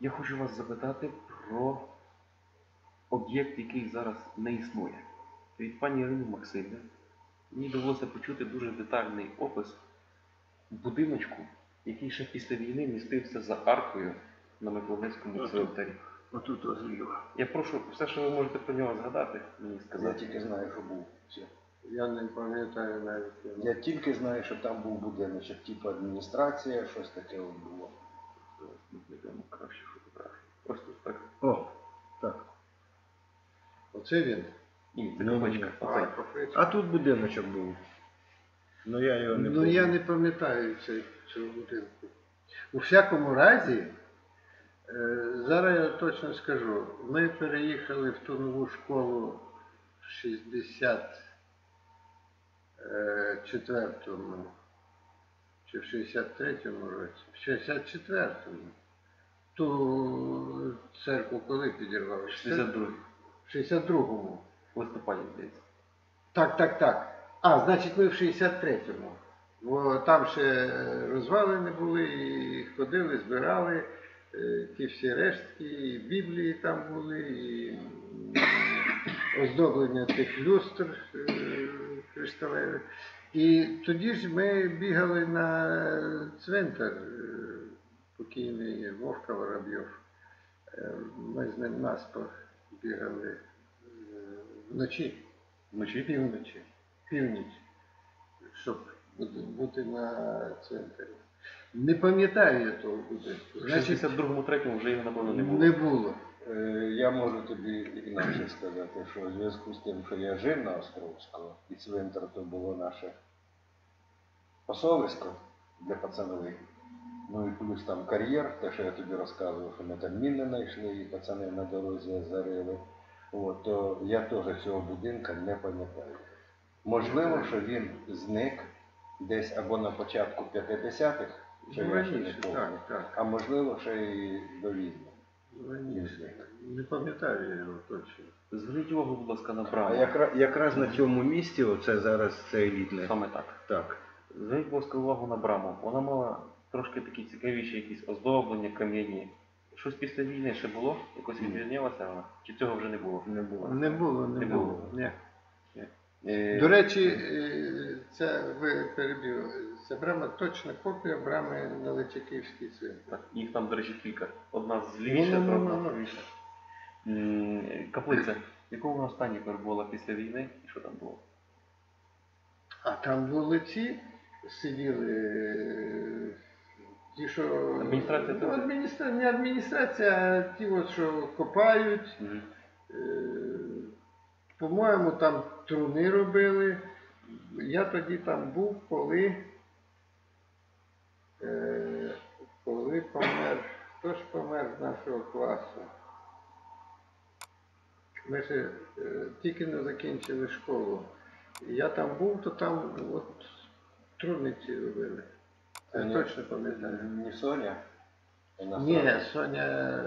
Я хочу вас запитати про об'єкт, який зараз не існує. Від пані Ірини Максимівни мені довелося почути дуже детальний опис будиночку, який ще після війни містився за аркою на Миколаївському цвинтарі. Отут розліва. Я прошу все, що ви можете про нього згадати, мені Я тільки знаю, що був. Все. Я не пам'ятаю навіть. Я тільки знаю, що там був будиночок, типу адміністрація, щось таке було. Оце він. Ні, це Ну. А, Оцей. А тут будиночок був. Ну я його не Ну помню. я не пам'ятаю цей- цього будинку. У всякому разі, е, зараз я точно скажу, ми переїхали в ту нову школу в 64-му чи в 63-му році. В 64-му. Ту церкву коли підірвали? 62 В 62-му. в листопаді, здається. Так, так, так. А, значить, ми в 63-му. Бо там ще розвалини були, і ходили, збирали е, ті всі рештки, і Біблії там були, і оздоблення тих люстр кришталевих. І тоді ж ми бігали на цвинтар, е, покійний Вовка Воробйов. Е, Ми з ним наспор бігали е, вночі. Вночі? Півночі. Північ. Щоб бути- на центрі. Не пам'ятаю я того будинку. В Значить, 62-му третьому вже його, напевно, не було. не було. Е, Я можу тобі інакше сказати, що у зв'язку з тим, що я жив на Островського, і цвинтар то було наше посолисько для пацанових. Ну і плюс там кар'єр, те, що я тобі розказував, що ми там міни знайшли і пацани на дорозі зарили. От, то я теж цього будинка не пам'ятаю. Можливо, що він зник десь або на початку 50-х, що Ну, я ще не раніше, пам'ятаю, так, так. а можливо, ще і до війни. Раніше. Не пам'ятаю я його точно. Зверніть увагу, будь ласка, на А якраз, якраз на цьому місці, оце зараз це елітне. Саме так. Так. Зверніть, будь ласка, увагу на браму. Вона мала трошки такі цікавіші якісь оздоблення, кам'яні. Щось після війни ще було? Якось відрізнялася вона? Чи цього вже не було? Не було. Не було, не, Не було. було. Ні. Е, До речі, е, це ви перебив. Це брама точна копія брами на Личаківській цвинтар. так, їх там, до речі, кілька. Одна Ну, злівіша, ну, ну, одна ну, ну. правіша. Каплиця. В якому вона стані перебула після війни? І що там було? А там були ці сиділи. е, Ті, що... Адміністрація Ну, адміністра... Не адміністрація, а ті, от, що копають. Мгм. Е, По-моєму, там труни робили. Я тоді там був, коли, е, коли помер, хто ж помер з нашого класу? Ми ще е, тільки не закінчили школу. Я там був, то там от труниці робили. Це Ні. точно пам'ятаю. Не Соня? Ні, Соня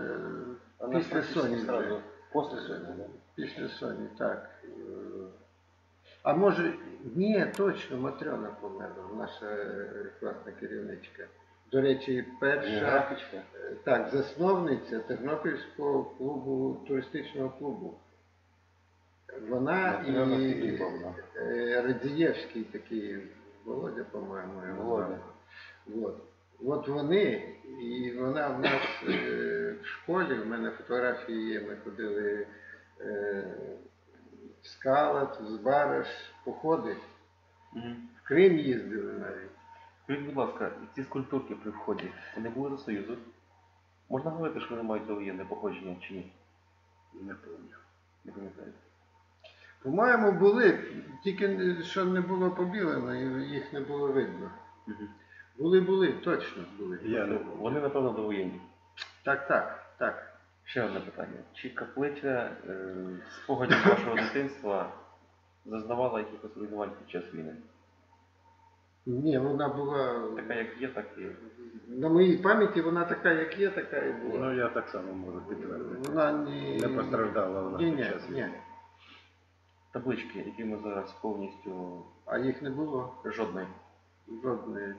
вона після Соні. сразу. После Соні, да? Після Соні, так. А може, ні, точно, Матрьона померла, наша класна керівничка. До речі, перша так, засновниця Тернопільського клубу, туристичного клубу. Вона Матрьона і е, Радзієвський такий, Володя, по-моєму, Володя. От. От вони, і вона в нас е, в школі, в мене фотографії є, ми ходили е, в Скалат, в Збараш, походи. В Крим їздили навіть. Скажіть, будь ласка, ці скульптурки при вході, вони були до Союзу? Можна говорити, що вони мають довоєнне походження чи ні? Не пам'ятаю. Не пам'ятаю. По-моєму, були, тільки що не було побілено, і їх не було видно. Мгм. Були, були, точно були. Я не Тобто Вони, напевно, довоєнні. Так, так, так. Ще одне питання. Чи каплиця е, спогадів вашого дитинства зазнавала якихось руйнувань під час війни? Ні, вона була. Така, як є, так і. На моїй пам'яті вона така, як є, така і була. Ну я так само можу підтвердити. Вона не, Не постраждала вона Ні, під ні, час ні. війни. Таблички, які ми зараз повністю А їх не було жодної. жодної.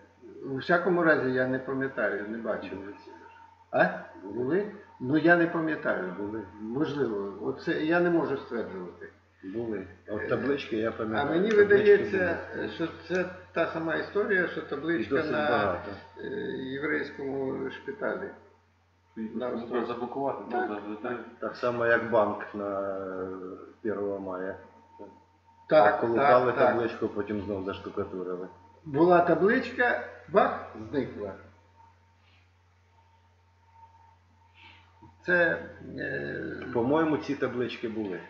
У всякому разі я не пам'ятаю, не бачив. А? Були? Ну я не пам'ятаю. Були. Можливо, оце я не можу стверджувати. Були. От таблички я пам'ятаю. А мені таблички видається, були. що це та сама історія, що табличка на багато. е, єврейському шпиталі. Заблокувати, Так, треба Так само, як банк на е, 1 мая. Так, Колупали так, так. табличку, потім знову заштукатурили. Була табличка, бах, зникла. Це е, По-моєму, ці таблички були.